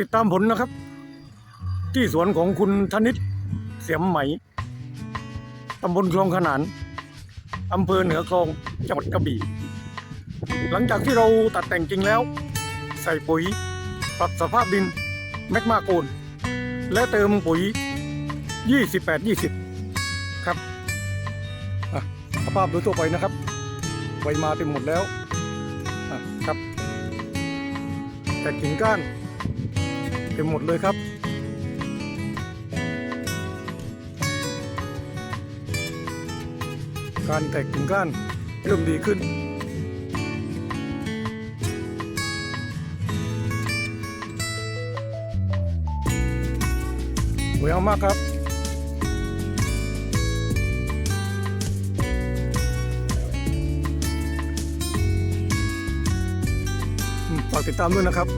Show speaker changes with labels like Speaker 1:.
Speaker 1: ติดตามผลนะครับ ที่สวนของคุณธนิตเสียมไหมตำบลคลองขนานอำเภอเหนือคลองจังหวัดกระบี่ หลังจากที่เราตัดแต่งจริงแล้ว ใส่ปุ๋ยปรับสภาพดินแมกมาโกนและเติมปุ๋ย 28 20 ครับอะสภาพโดยทั่วไปนะครับใบมาเต็มหมดแล้วอะครับแต่กิ่งก้าน ต็มหมดเลยครับ การแตกกิ่งก้านเริ่มดีขึ้นสวยงามมากครับฝากติดตามด้วยนะครับ